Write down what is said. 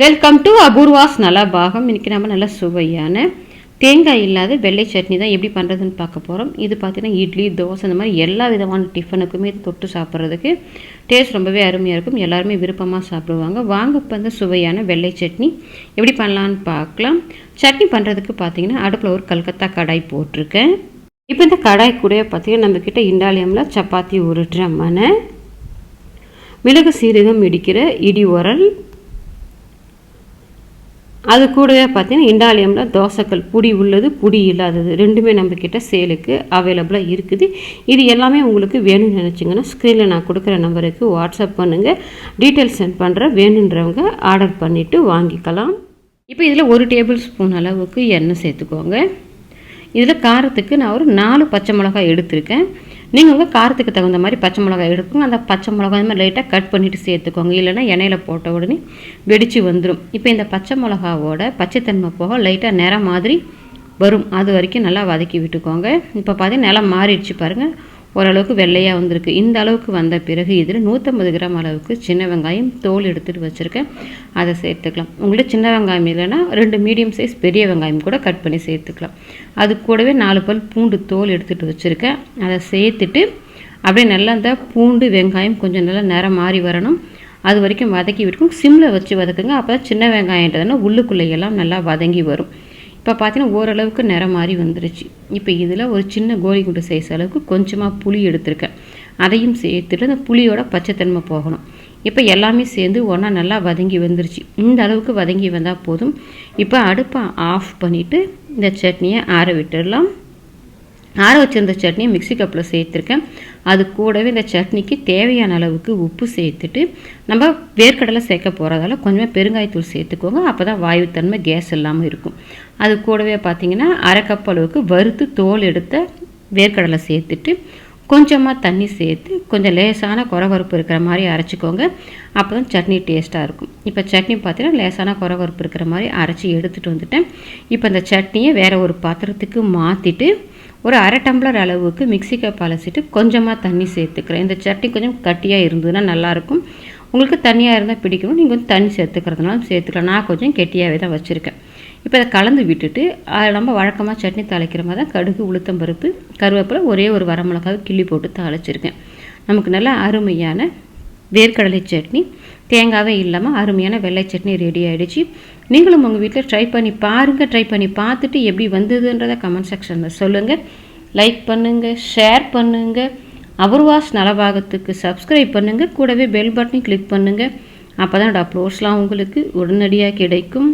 Welcome to Apoorva's நல்லா பாகம் இன்றைக்கி நம்ம நல்லா சுவையான தேங்காய் இல்லாத வெள்ளை சட்னி தான் எப்படி பண்ணுறதுன்னு பார்க்க போகிறோம் இது பார்த்திங்கன்னா இட்லி தோசை இந்த மாதிரி எல்லா விதமான டிஃபனுக்குமே இது தொட்டு சாப்பிட்றதுக்கு டேஸ்ட் ரொம்பவே அருமையாக இருக்கும். எல்லாருமே விருப்பமாக சாப்பிடுவாங்க. வாங்க இப்போ இந்த சுவையான வெள்ளை சட்னி எப்படி பண்ணலான்னு பார்க்கலாம். சட்னி பண்ணுறதுக்கு பார்த்தீங்கன்னா அடுப்பில் ஒரு கல்கத்தா கடாய் போட்டிருக்கேன். இப்போ இந்த கடாய் கூட பார்த்தீங்கன்னா நம்மக்கிட்ட இண்டாலியமில் சப்பாத்தி உருட்டுற மனை மிளகு சீரகம் இடிக்கிற இடி உரல் அது கூடவே பார்த்தீங்கன்னா இண்டாலியமில் தோசைக்கல் புடி உள்ளது புடி இல்லாதது. ரெண்டுமே நம்மக்கிட்ட சேலுக்கு அவைலபிளாக இருக்குது. இது எல்லாமே உங்களுக்கு வேணும்னு நினச்சிங்கன்னா ஸ்க்ரீனில் நான் கொடுக்குற நம்பருக்கு வாட்ஸ்அப் பண்ணுங்கள் டீட்டெயில்ஸ் சென்ட் பண்ணுறேன் வேணுன்றவங்க ஆர்டர் பண்ணிவிட்டு வாங்கிக்கலாம். இப்போ இதில் ஒரு டேபிள் ஸ்பூன் அளவுக்கு எண்ணெய் சேர்த்துக்கோங்க. இதில் காரத்துக்கு நான் ஒரு நாலு பச்சை மிளகாய் எடுத்திருக்கேன். நீங்கள் உங்கள் காரத்துக்கு தகுந்த மாதிரி பச்சை மிளகாய் எடுக்குங்க அந்த பச்சை மிளகாய் மாதிரி லைட்டாக கட் பண்ணிவிட்டு சேர்த்துக்கோங்க. இல்லைன்னா எண்ணெயில் போட்ட உடனே வெடித்து வந்துடும் இப்போ இந்த பச்சை மிளகாவோட பச்சைத்தன்மை போக லைட்டாக நிறம் மாதிரி வரும். அது வரைக்கும் நல்லா வதக்கி விட்டுக்கோங்க. இப்போ பார்த்தீங்கன்னா நிலம் மாறிடுச்சு பாருங்கள் ஓரளவுக்கு வெள்ளையாக வந்திருக்கு. இந்த அளவுக்கு வந்த பிறகு இதில் நூற்றம்பது கிராம் அளவுக்கு சின்ன வெங்காயம் தோல் எடுத்துகிட்டு வச்சுருக்கேன். அதை சேர்த்துக்கலாம். உங்கள்கிட்ட சின்ன வெங்காயம் இல்லைன்னா ரெண்டு மீடியம் சைஸ் பெரிய வெங்காயம் கூட கட் பண்ணி சேர்த்துக்கலாம். அது கூடவே நாலு பல் பூண்டு தோல் எடுத்துகிட்டு வச்சுருக்கேன். அதை சேர்த்துட்டு அப்படியே நல்லா அந்த பூண்டு வெங்காயம் கொஞ்சம் நல்லா நிறம் மாறி வரணும். அது வரைக்கும் வதக்கி விட்டுக்கும் சிம்மில் வச்சு வதக்குங்க. அப்போ தான் சின்ன வெங்காயன்றதுனா உள்ளுக்குள்ளேயெல்லாம் நல்லா வதங்கி வரும். இப்போ பார்த்தீங்கன்னா ஓரளவுக்கு நிறம் மாதிரி வந்துருச்சு. இப்போ இதில் ஒரு சின்ன கோழி குண்டு சைஸ் அளவுக்கு கொஞ்சமாக புளி எடுத்திருக்கேன். அதையும் சேர்த்துட்டு அந்த புளியோட பச்சைத்தன்மை போகணும். இப்போ எல்லாமே சேர்ந்து ஒன்றா நல்லா வதங்கி வந்துருச்சு. இந்த அளவுக்கு வதங்கி வந்தால் போதும். இப்போ அடுப்பை ஆஃப் பண்ணிவிட்டு இந்த சட்னியை ஆற விட்டுடலாம். ஆற வச்சிருந்த சட்னியை மிக்சி கப்பில் சேர்த்துருக்கேன். அது கூடவே இந்த சட்னிக்கு தேவையான அளவுக்கு உப்பு சேர்த்துட்டு நம்ம வேர்க்கடலை சேர்க்க போகிறதால கொஞ்சமாக பெருங்காயத்தூள் சேர்த்துக்கோங்க. அப்போ தான் வாயுத்தன்மை கேஸ் இல்லாமல் இருக்கும். அது கூடவே பார்த்தீங்கன்னா அரை கப் அளவுக்கு வறுத்து தோல் எடுத்த வேர்க்கடலை சேர்த்துட்டு கொஞ்சமாக தண்ணி சேர்த்து கொஞ்சம் லேசான குறவறுப்பு இருக்கிற மாதிரி அரைச்சிக்கோங்க. அப்போ தான் சட்னி டேஸ்ட்டாக இருக்கும். இப்போ சட்னி பார்த்தீங்கன்னா லேசான குறவறுப்பு இருக்கிற மாதிரி அரைச்சி எடுத்துகிட்டு வந்துட்டேன். இப்போ இந்த சட்னியை வேறு ஒரு பாத்திரத்துக்கு மாற்றிட்டு ஒரு அரை டம்ளர் அளவுக்கு மிக்சி கப் அலசிட்டு கொஞ்சமாக தண்ணி சேர்த்துக்கிறேன். இந்த சட்னி கொஞ்சம் கட்டியாக இருந்ததுன்னா நல்லாயிருக்கும். உங்களுக்கு தண்ணியாக இருந்தால் பிடிக்கும் நீங்கள் வந்து தண்ணி சேர்த்துக்கிறதுனாலும் சேர்த்துக்கலாம். நான் கொஞ்சம் கெட்டியாகவே தான் வச்சுருக்கேன். இப்போ அதை கலந்து விட்டுட்டு நம்ம வழக்கமாக சட்னி தாளிக்கிற மாதிரி தான் கடுகு உளுத்தம்பருப்பு கருவேப்பிலை ஒரே ஒரு வரமிளகாவை கிள்ளி போட்டு தாளிச்சிருக்கேன். நமக்கு நல்லா அருமையான வேர்க்கடலை சட்னி தேங்காவே இல்லாமல் அருமையான வெள்ளை சட்னி ரெடி ஆகிடுச்சு நீங்களும் உங்கள் வீட்டில் ட்ரை பண்ணி பாருங்கள் ட்ரை பண்ணி பார்த்துட்டு எப்படி வந்ததுன்றதை கமெண்ட் செக்ஷனில் சொல்லுங்கள் லைக் பண்ணுங்கள் ஷேர் பண்ணுங்கள் அவர்வாஸ் நலபாகத்துக்கு சப்ஸ்கிரைப் பண்ணுங்கள் கூடவே பெல் பட்டனையும் கிளிக் பண்ணுங்கள் அப்போ தான் அப்லோட்ஸ்லாம் உங்களுக்கு உடனடியாக கிடைக்கும்.